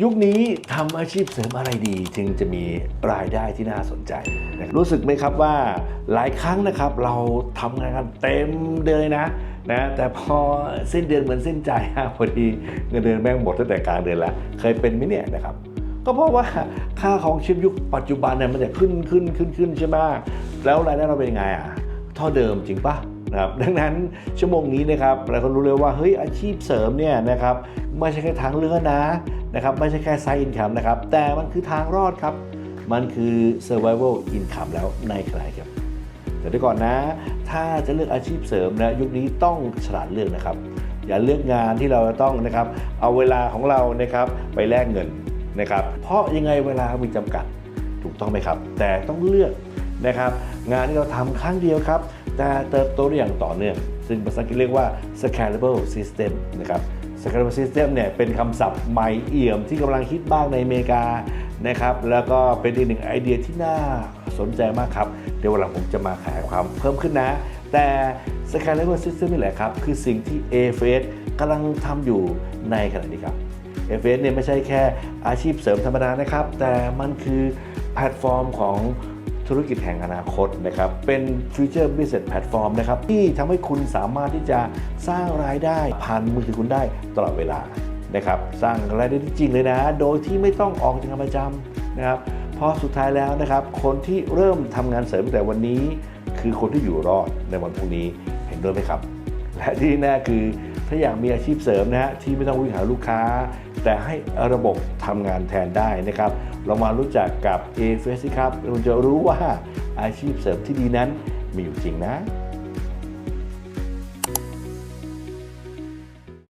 ยุคนี้ทำอาชีพเสริมอะไรดี จึงจะมีรายได้ที่น่าสนใจ รู้สึกไหมครับว่าหลายครั้งนะครับ เราทำงานกันเต็มเดือนเลยนะนะแต่พอสิ้นเดือนเหมือนสิ้นใจพอดีเงินเดือนแม่งหมดตั้งแต่กลางเดือนแล้ว เคยเป็นไหมเนี่ยนะครับ ก็เพราะว่าค่าของชีพยุคปัจจุบันเนี่ยมันจะขึ้นขึ้นขึ้นขึ้นใช่ไหมแล้วรายได้เราเป็นยังไงอะเท่าเดิมจริงปะนะครับดังนั้นชั่วโมงนี้นะครับเราก็รู้เลยว่าเฮ้ยอาชีพเสริมเนี่ยนะครับไม่ใช่แค่ทางเลือกนะ นะครับไม่ใช่แค่ไซด์อินคัมนะครับแต่มันคือทางรอดครับ มันคือ survival income แล้วในขณะเดียวกันแต่ดี๋ยก่อนนะ ถ้าจะเลือกอาชีพเสริมนะยุคนี้ต้องฉลาดเลือกนะครับ อย่าเลือกงานที่เราจะต้องนะครับ เอาเวลาของเรานะครับไปแลกเงินนะครับ เพราะยังไงเวลามีจำกัดถูกต้องไหมครับ แต่ต้องเลือกนะครับ งานที่เราทำครั้งเดียวครับ แต่เติบโตได้อย่างต่อเนื่อง ซึ่งภาษาอังกฤษเรียกว่า scalable system นะครับ scalable system เนี่ยเป็นคำศัพท์ใหม่เอี่ยมที่กำลังฮิตบ้างในอเมริกานะครับแล้วก็เป็นอีกหนึ่งไอเดียที่น่าสนใจมากครับ เดี๋ยววันหลังผมจะมาขยายความเพิ่มขึ้นนะ แต่ scalable system นี่แหละครับ คือสิ่งที่ AFS กำลังทำอยู่ในขณะนี้ครับ AFS เนี่ยไม่ใช่แค่อาชีพเสริมธรรมดานะครับ แต่มันคือแพลตฟอร์มของ ธุรกิจแห่งอนาคตนะครับ เป็น Future Business Platform นะครับ ที่ทำให้คุณสามารถที่จะสร้างรายได้ผ่านมือถือคุณได้ตลอดเวลานะครับ สร้างรายได้ที่จริงเลยนะ โดยที่ไม่ต้องออกจากงานประจำนะครับเพราะสุดท้ายแล้วนะครับ คนที่เริ่มทำงานเสริมตั้งแต่วันนี้ คือคนที่อยู่รอดในวันพรุ่งนี้เห็นด้วยไหมครับ และที่แน่คือ ถ้าอยากมีอาชีพเสริมนะฮะที่ไม่ต้องวิ่งหาลูกค้า แต่ให้ระบบทำงานแทนได้นะครับเรามารู้จักกับ a f ฟสิครับเราจะรู้ว่าอาชีพเสริมที่ดีนั้นมีอยู่จริงนะ